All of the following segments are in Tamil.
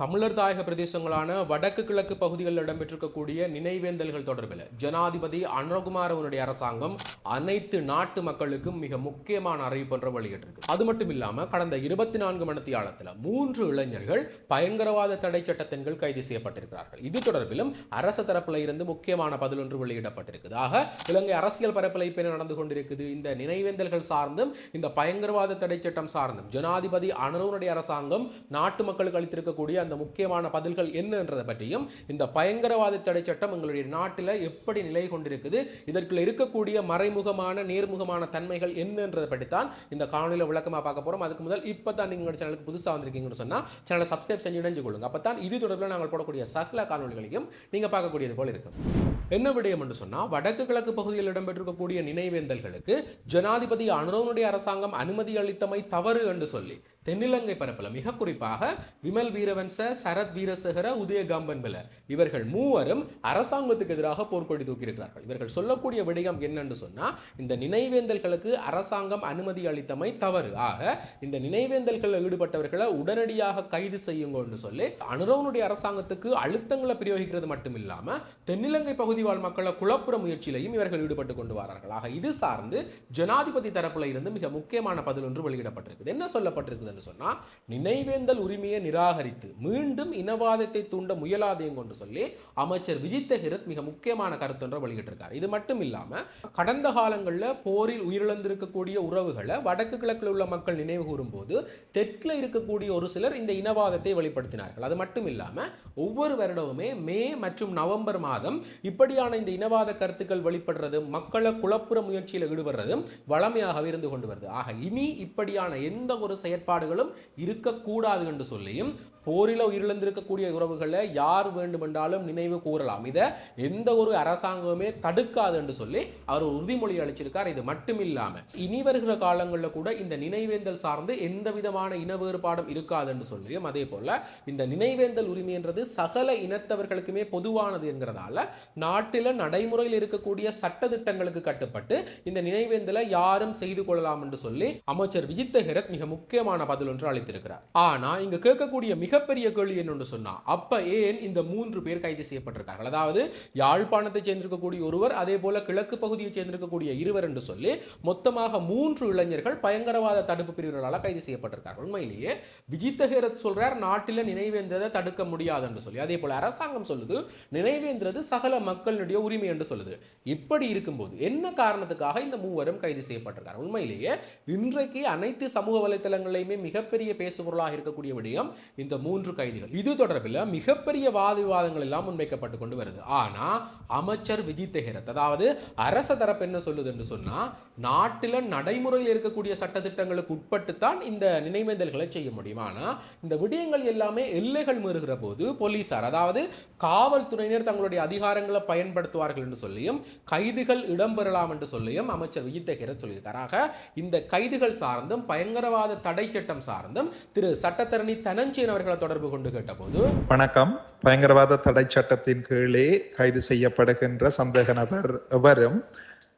தமிழர் தாயக பிரதேசங்களான வடக்கு கிழக்கு பகுதிகளில் இடம்பெற்றிருக்கக்கூடிய நினைவேந்தல்கள் தொடர்பில் ஜனாதிபதி அனுரகுமாரவனுடைய அரசாங்கம் அனைத்து நாட்டு மக்களுக்கும் மிக முக்கியமான அறிவிப்பு ஒன்றை வெளியிட்டிருக்கு. அது மட்டும் இல்லாம கடந்த இருபத்தி நான்கு மணித்தியாலத்தில் மூன்று இளைஞர்கள் பயங்கரவாத தடை சட்டத்தின் கீழ் கைது செய்யப்பட்டிருக்கிறார்கள். இது தொடர்பிலும் அரசு தரப்பில் இருந்து முக்கியமான பதில் ஒன்று வெளியிடப்பட்டிருக்குது. ஆக இலங்கை அரசியல் பரப்பில் இப்ப நடந்து கொண்டிருக்குது? இந்த நினைவேந்தல்கள் சார்ந்தும் இந்த பயங்கரவாத தடை சட்டம் சார்ந்தும் ஜனாதிபதி அனுரவனுடைய அரசாங்கம் நாட்டு மக்களுக்கு அளித்திருக்கக்கூடிய அந்த முக்கியமான பதில்கள் என்னன்றதை பற்றியும் இந்த பயங்கரவாத தடை சட்டம் எங்களுடைய நாட்டில் எப்படி நிலை கொண்டிருக்குது இதற்குள் இருக்கக்கூடிய மறைமுகமான நேர்முகமான தன்மைகள் என்னன்றதை பற்றி தான் இந்த காணொலியில் விளக்கமாக பார்க்க போறோம். அதுக்கு முதல் இப்போ தான் நீங்கள் சேனலுக்கு புதுசாக வந்திருக்கீங்கன்னு சொன்னால் சேனலை சப்ஸ்கிரைப் செஞ்சு இணைஞ்சு கொள்ளுங்க அப்போ தான் இது தொடர்பில் நாங்கள் போடக்கூடிய சகல காணொலிகளையும் நீங்கள் பார்க்கக்கூடியது போல இருக்கும் என்ன விடயம் என்று சொன்னா வடக்கு கிழக்கு பகுதியில் இடம்பெற்றிருக்கக்கூடிய நினைவேந்தல்களுக்கு ஜனாதிபதி அனுரவனுடைய அரசாங்கம் அனுமதி அளித்தமை தவறு என்று சொல்லி தென்னிலங்கை பரப்பில் மிக குறிப்பாக விமல் வீரவன்ச சரத் வீரசேகர உதயகாம்பன் கம்பன்பில இவர்கள் மூவரும் அரசாங்கத்துக்கு எதிராக போர்க்கொடி தூக்கியிருக்கிறார்கள். இவர்கள் சொல்லக்கூடிய விடயம் என்னன்னு சொன்னால் இந்த நினைவேந்தல்களுக்கு அரசாங்கம் அனுமதி அளித்தமை தவறு. ஆக இந்த நினைவேந்தல்களில் ஈடுபட்டவர்களை உடனடியாக கைது செய்யுங்கன்னு சொல்லி அனுரவனுடைய அரசாங்கத்துக்கு அழுத்தங்களை பிரயோகிக்கிறது மட்டும் இல்லாமல் தென்னிலங்கை பகுதி வாழ் மக்களை குழப்புற முயற்சியிலையும் இவர்கள் ஈடுபட்டு கொண்டு வரார்கள். ஆக இது சார்ந்து ஜனாதிபதி தரப்புல இருந்து மிக முக்கியமான பதில் ஒன்று வெளியிடப்பட்டிருக்குது. என்ன சொல்லப்பட்டிருக்குதுன்னு சொன்னா நினைவேந்தல் உரிமையை நிராகரித்து மீண்டும் இனவாதத்தை தூண்ட முயலாதே என்று சொல்லி அமைச்சர் விஜித்த ஹிரத் மிக முக்கியமான கருத்தொன்றை வெளியிட்டிருக்கார். இது மட்டும் இல்லாம கடந்த காலங்களில் போரில் உயிரிழந்திருக்கக்கூடிய உறவுகளை வடக்கு கிழக்கில் உள்ள மக்கள் நினைவு கூறும்போது தெற்கில் இருக்கக்கூடிய ஒரு சிலர் இந்த இனவாதத்தை வெளிப்படுத்தினார்கள். அது மட்டும் இல்லாம ஒவ்வொரு வருடமுமே மே மற்றும் நவம்பர் மாதம் இப்படியான இந்த இனவாத கருத்துக்கள் வெளிப்படுறது மக்களை குழப்புற முயற்சியில் ஈடுபடுறதும் வளமையாகவே இருந்து கொண்டு வருது. ஆக இனி இப்படியான எந்த ஒரு செயற்பாடு செயற்பாடுகளும் இருக்கக்கூடாது என்று சொல்லியும் போரில் உயிரிழந்திருக்கக்கூடிய உறவுகளை யார் வேண்டுமென்றாலும் நினைவு கூறலாம். இதை எந்த ஒரு அரசாங்கமே தடுக்காது என்று சொல்லி அவர் உறுதிமொழி அளிச்சிருக்கார். இது மட்டும் இல்லாமல் இனி வருகிற காலங்களில் கூட இந்த நினைவேந்தல் சார்ந்து எந்த விதமான இன வேறுபாடும் இருக்காது என்று சொல்லியும் அதே போல இந்த நினைவேந்தல் உரிமைன்றது சகல இனத்தவர்களுக்குமே பொதுவானது என்கிறதால நாட்டில் நடைமுறையில் இருக்கக்கூடிய சட்ட திட்டங்களுக்கு கட்டுப்பட்டு இந்த நினைவேந்தலை யாரும் செய்து கொள்ளலாம் என்று சொல்லி அமைச்சர் விஜித்த ஹெரத் மிக முக்கியமான பதில் ஒன்று அளித்திருக்கிறார். ஆனா இங்க கேட்கக்கூடிய மிக மிகப்பெரிய கேள்வி என்னன்னு சொன்னால் அப்போ ஏன் இந்த மூன்று பேர் கைது செய்யப்பட்டிருக்கார்கள்? அதாவது யாழ்ப்பாணத்தை சேர்ந்திருக்கக்கூடிய ஒருவர் அதே போல கிழக்கு பகுதியை சேர்ந்திருக்கக்கூடிய இருவர் என்று சொல்லி மொத்தமாக மூன்று இளைஞர்கள் பயங்கரவாத தடுப்பு பிரிவுகளால் கைது செய்யப்பட்டிருக்கார்கள். உண்மையிலேயே விஜித்த ஹேரத் சொல்றார் நாட்டில் நினைவேந்ததை தடுக்க முடியாது என்று சொல்லி. அதே போல அரசாங்கம் சொல்லுது நினைவேந்திரது சகல மக்களுடைய உரிமை என்று சொல்லுது. இப்படி இருக்கும்போது என்ன காரணத்துக்காக இந்த மூவரும் கைது செய்யப்பட்டிருக்காங்க உண்மையிலேயே இன்றைக்கு அனைத்து சமூக வலைத்தளங்களையுமே மிகப்பெரிய பேசுபொருளாக இருக்கக்கூடிய விடயம் இந்த மூன்று கைதிகள். இது தொடர்பில் மிகப்பெரிய வாத விவாதங்கள் எல்லாம் முன்வைக்கப்பட்டு கொண்டு வருது. ஆனால் அமைச்சர் விஜித் ஹெரத் அதாவது அரச தரப்பு என்ன சொல்லுது என்று சொன்னால் நாட்டில் நடைமுறையில் இருக்கக்கூடிய சட்டத்திட்டங்களுக்கு உட்பட்டு தான் இந்த நினைவேந்தல்களை செய்ய முடியும். ஆனால் இந்த விடயங்கள் எல்லாமே எல்லைகள் மீறுகிற போது போலீசார் அதாவது காவல்துறையினர் தங்களுடைய அதிகாரங்களை பயன்படுத்துவார்கள் என்று சொல்லியும் கைதுகள் இடம்பெறலாம் என்று சொல்லியும் அமைச்சர் விஜித் ஹெரத் சொல்லியிருக்கார். இந்த கைதுகள் சார்ந்தும் பயங்கரவாத தடை சட்டம் சார்ந்தும் திரு சட்டத்தரணி தனஞ்சயன் அவர்கள் தொடர்பு கொண்டு கேட்டபோது வணக்கம். பயங்கரவாத தடை சட்டத்தின் கீழே கைது செய்யப்படுகின்ற சந்தேக நபர் எவரும்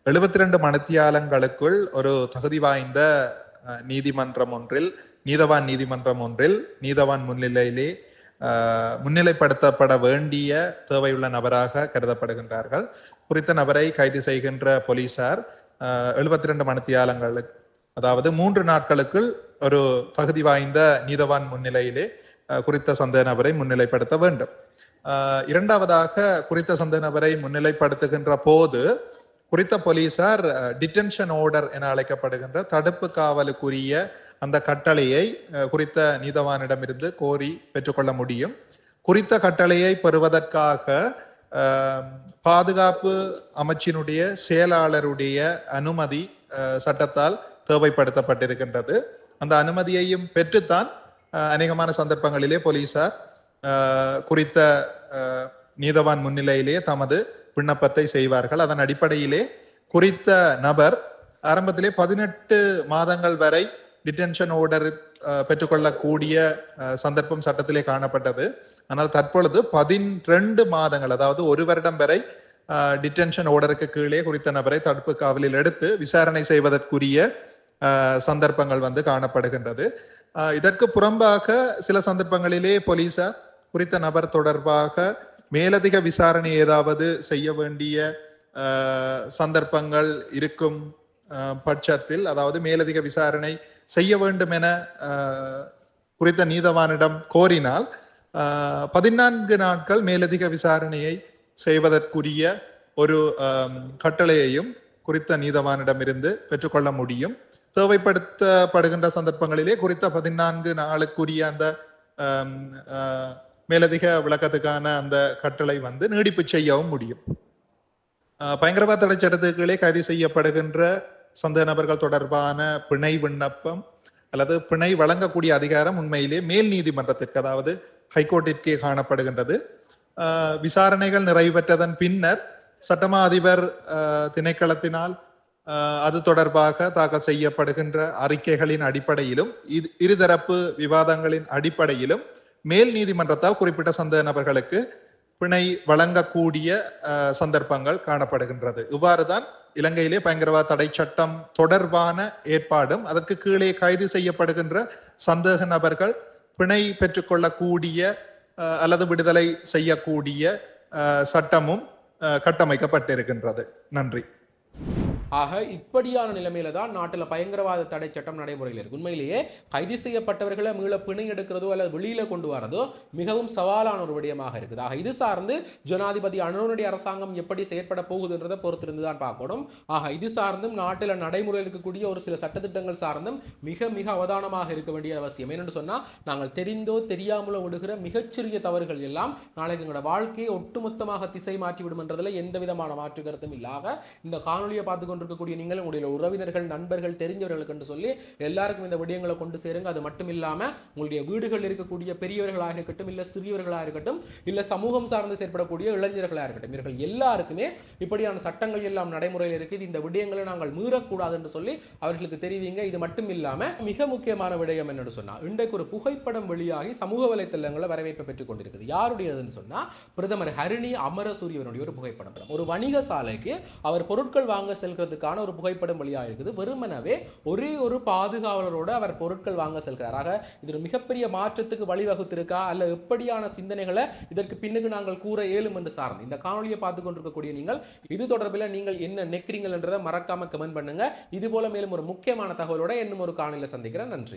எழுபத்தி ரெண்டு மணித்தியாலங்களுக்குள் ஒரு தகுதி வாய்ந்த நீதிமன்றம் ஒன்றில் நீதவான் நீதிமன்றம் ஒன்றில் நீதவான் முன்னிலையிலே முன்னிலைப்படுத்தப்பட வேண்டிய தேவையுள்ள நபராக கருதப்படுகின்றார்கள். குறித்த நபரை கைது செய்கின்ற போலீசார் எழுபத்தி ரெண்டு மணித்தியாலங்களுக்கு அதாவது மூன்று நாட்களுக்குள் ஒரு தகுதி வாய்ந்த நீதவான் முன்னிலையிலே குறித்த சந்தேக நபரை முன்னிலைப்படுத்த வேண்டும். இரண்டாவதாக குறித்த சந்தேக நபரை முன்னிலைப்படுத்துகின்ற போது குறித்த போலீசார் டிடென்ஷன் ஆர்டர் என அழைக்கப்படுகின்ற தடுப்பு காவலுக்குரிய அந்த கட்டளையை குறித்த நீதவானிடமிருந்து கோரி பெற்றுக்கொள்ள முடியும். குறித்த கட்டளையை பெறுவதற்காக பாதுகாப்பு அமைச்சினுடைய செயலாளருடைய அனுமதி சட்டத்தால் தேவைப்படுத்தப்பட்டிருக்கின்றது. அந்த அனுமதியையும் பெற்றுத்தான் அநேகமான சந்தர்ப்பங்களிலே போலீசார் குறித்த நீதவான் முன்னிலையிலே தமது விண்ணப்பத்தை செய்வார்கள். அதன் அடிப்படையிலே குறித்த நபர் ஆரம்பத்திலே பதினெட்டு மாதங்கள் வரை டிடென்ஷன் ஆர்டர் பெற்றுக்கொள்ளக்கூடிய சந்தர்ப்பம் சட்டத்திலே காணப்பட்டது. ஆனால் தற்பொழுது பதின்ரெண்டு மாதங்கள் அதாவது ஒரு வருடம் வரை டிடென்ஷன் ஆர்டருக்கு கீழே குறித்த நபரை தடுப்பு காவலில் எடுத்து விசாரணை செய்வதற்குரிய சந்தர்ப்பங்கள் வந்து காணப்படுகின்றது. இதற்கு புறம்பாக சில சந்தர்ப்பங்களிலே போலீசார் குறித்த நபர் தொடர்பாக மேலதிக விசாரணை ஏதாவது செய்ய வேண்டிய சந்தர்ப்பங்கள் இருக்கும் பட்சத்தில் அதாவது மேலதிக விசாரணை செய்ய வேண்டும் என குறித்த நீதவானிடம் கோரினால் பதினான்கு நாட்கள் மேலதிக விசாரணையை செய்வதற்குரிய ஒரு கட்டளையையும் குறித்த நீதவானிடமிருந்து பெற்றுக்கொள்ள முடியும். தேவைப்படுத்தப்படுகின்ற சந்தர்ப்பங்களிலே குறித்த பதினான்கு நாளுக்குரிய அந்த மேலதிக விளக்கத்துக்கான அந்த கட்டளை வந்து நீடிப்பு செய்யவும் முடியும். பயங்கரவாத தடை சட்டத்துக்களே கைது செய்யப்படுகின்ற சந்தேக நபர்கள் தொடர்பான பிணை விண்ணப்பம் அல்லது பிணை வழங்கக்கூடிய அதிகாரம் உண்மையிலே மேல் நீதிமன்றத்திற்கு அதாவது ஹைகோர்ட்டிற்கே காணப்படுகின்றது. விசாரணைகள் நிறைவு பெற்றதன் பின்னர் சட்டமா அதிபர் திணைக்களத்தினால் அது தொடர்பாக தாக்கல் செய்யப்படுகின்ற அறிக்கைகளின் அடிப்படையிலும் இது இருதரப்பு விவாதங்களின் அடிப்படையிலும் மேல் நீதிமன்றத்தால் குறிப்பிட்ட சந்தேக நபர்களுக்கு பிணை வழங்கக்கூடிய சந்தர்ப்பங்கள் காணப்படுகின்றது. இவ்வாறுதான் இலங்கையிலே பயங்கரவாத தடை சட்டம் தொடர்பான ஏற்பாடும் அதற்கு கீழே கைது செய்யப்படுகின்ற சந்தேக நபர்கள் பிணை பெற்றுக்கொள்ளக்கூடிய அல்லது விடுதலை செய்யக்கூடிய சட்டமும் கட்டமைக்கப்பட்டிருக்கின்றது. நன்றி. ஆக இப்படியான நிலைமையில தான் நாட்டில் பயங்கரவாத தடை சட்டம் நடைமுறையில் இருக்கு. உண்மையிலேயே கைது செய்யப்பட்டவர்களை மீள பிணை எடுக்கிறதோ அல்லது வெளியில கொண்டு வரதோ மிகவும் சவாலான ஒரு விடயமாக இருக்குது. ஆக இது சார்ந்து ஜனாதிபதி அனுரனுடைய அரசாங்கம் எப்படி செயற்பட போகுதுன்றதை பொறுத்திருந்து தான் பார்க்கணும். ஆக இது சார்ந்தும் நாட்டில் நடைமுறையில் இருக்கக்கூடிய ஒரு சில சட்டத்திட்டங்கள் சார்ந்தும் மிக மிக அவதானமாக இருக்க வேண்டிய அவசியம். என்னென்னு சொன்னால் நாங்கள் தெரிந்தோ தெரியாமலோ விடுகிற மிகச்சிறிய தவறுகள் எல்லாம் நாளைக்கு எங்களோட வாழ்க்கையை ஒட்டுமொத்தமாக திசை மாற்றி விடும் என்றதில் எந்த விதமான மாற்று கருத்தும் இல்லாத இந்த காணொலியை பார்த்துக்கொண்டு கொண்டிருக்கக்கூடிய நீங்கள் உங்களுடைய உறவினர்கள் நண்பர்கள் தெரிஞ்சவர்களுக்கு என்று சொல்லி எல்லாருக்கும் இந்த விடயங்களை கொண்டு சேருங்க. அது மட்டும் இல்லாமல் உங்களுடைய வீடுகளில் இருக்கக்கூடிய பெரியவர்களாக இருக்கட்டும் இல்லை சிறியவர்களாக இருக்கட்டும் இல்லை சமூகம் சார்ந்து செயற்படக்கூடிய இளைஞர்களாக இருக்கட்டும் இவர்கள் எல்லாருக்குமே இப்படியான சட்டங்கள் எல்லாம் நடைமுறையில் இருக்குது. இந்த விடயங்களை நாங்கள் மீறக்கூடாது என்று சொல்லி அவர்களுக்கு தெரிவிங்க. இது மட்டும் இல்லாமல் மிக முக்கியமான விடயம் என்னன்னு சொன்னால் இன்றைக்கு ஒரு புகைப்படம் வெளியாகி சமூக வலைத்தளங்களில் வரவேற்பை பெற்றுக் கொண்டிருக்குது. யாருடையதுன்னு சொன்னால் பிரதமர் ஹரிணி அமரசூரியவனுடைய ஒரு புகைப்படம். ஒரு வணிக சாலைக்கு அவர் பொருட்கள் வாங்க செல்கிற செல்கிறதுக்கான ஒரு புகைப்படம் வெளியாக இருக்குது. வெறுமனவே ஒரே ஒரு பாதுகாவலரோடு அவர் பொருட்கள் வாங்க செல்கிறார். ஆக இது ஒரு மிகப்பெரிய மாற்றத்துக்கு வழிவகுத்திருக்கா? அல்ல எப்படியான சிந்தனைகளை இதற்கு பின்னுக்கு நாங்கள் கூற இயலும் என்று சார்ந்து. இந்த காணொலியை பார்த்து கொண்டிருக்கக்கூடிய நீங்கள் இது தொடர்பில் நீங்கள் என்ன நெக்கிறீங்கன்றதை மறக்காம கமெண்ட் பண்ணுங்க. இது போல மேலும் ஒரு முக்கியமான தகவலோட இன்னும் ஒரு காணொலியில் சந்திக்கிறேன். நன்றி.